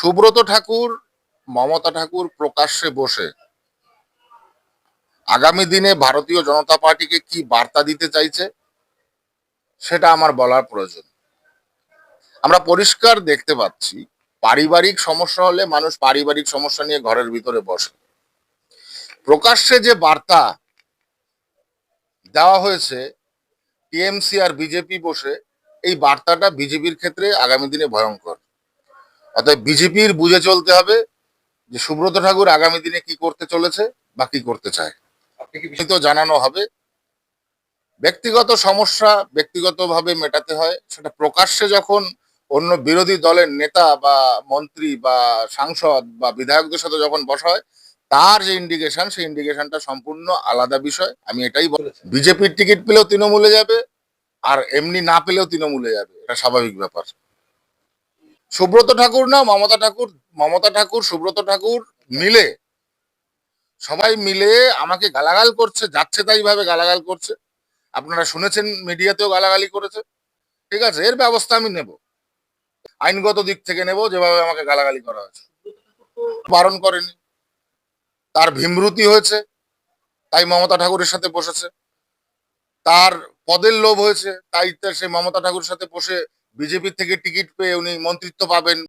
সুব্রত ঠাকুর, মমতা ঠাকুর প্রকাশ্যে বসে। আগামী দিনে ভারতীয় জনতা পার্টিকে কি বার্তা দিতে চাইছে, সেটা আমার বলার প্রয়োজন। আমরা পরিষ্কার দেখতে পাচ্ছি, পারিবারিক সমস্যা হলে মানুষ পারিবারিক সমস্যা নিয়ে ঘরের ভিতরে বসে। প্রকাশ্যে যে বার্তা দেওয়া হয়েছে, টিএমসি আর বিজেপি বসে, এই বার্তাটা বিজেপির ক্ষেত্রে আগামী দিনে ভয়ঙ্কর। অতএব বিজেপির বুঝে চলতে হবে যে সুব্রত ঠাকুর আগামী দিনে কি করতে চলেছে বা কি করতে চায়। তো জানানো হবে। ব্যক্তিগত সমস্যা ব্যক্তিগতভাবে মেটাতে হয়। সেটা প্রকাশ্যে যখন অন্য বিরোধী দলের নেতা বা মন্ত্রী বা সাংসদ বা বিধায়কদের সাথে যখন বসা হয় তার যে ইন্ডিকেশন সেই ইন্ডিকেশনটা সম্পূর্ণ আলাদা বিষয়। আমি এটাই বিজেপির টিকিট পেলেও তৃণমূলে যাবে আর এমনি না পেলেও তৃণমূলে যাবে। এটা স্বাভাবিক ব্যাপার। সুব্রত ঠাকুর না, মমতা ঠাকুর মমতা ঠাকুর, সুব্রত ঠাকুর মিলে, সবাই মিলে আমাকে গালাগাল করছে, যাচ্ছে তাই ভাবে গালাগাল করছে। আপনারা শুনেছেন মিডিয়াতেও গালাগালি করেছে। ঠিক আছে, এর ব্যবস্থা আমি নেব। আইনগত দিক থেকে নেব, যেভাবে আমাকে গালাগালি করা হয়েছে। বারণ করেনি। তার ভীমরুতি হয়েছে, তাই মমতা ঠাকুরের সাথে বসেছে। তার পদের লোভ হয়েছে, তাই সে মমতা ঠাকুরের সাথে বসে বিজেপি থেকে টিকিট পেয়ে উনি মন্ত্রিত্ব পাবেন।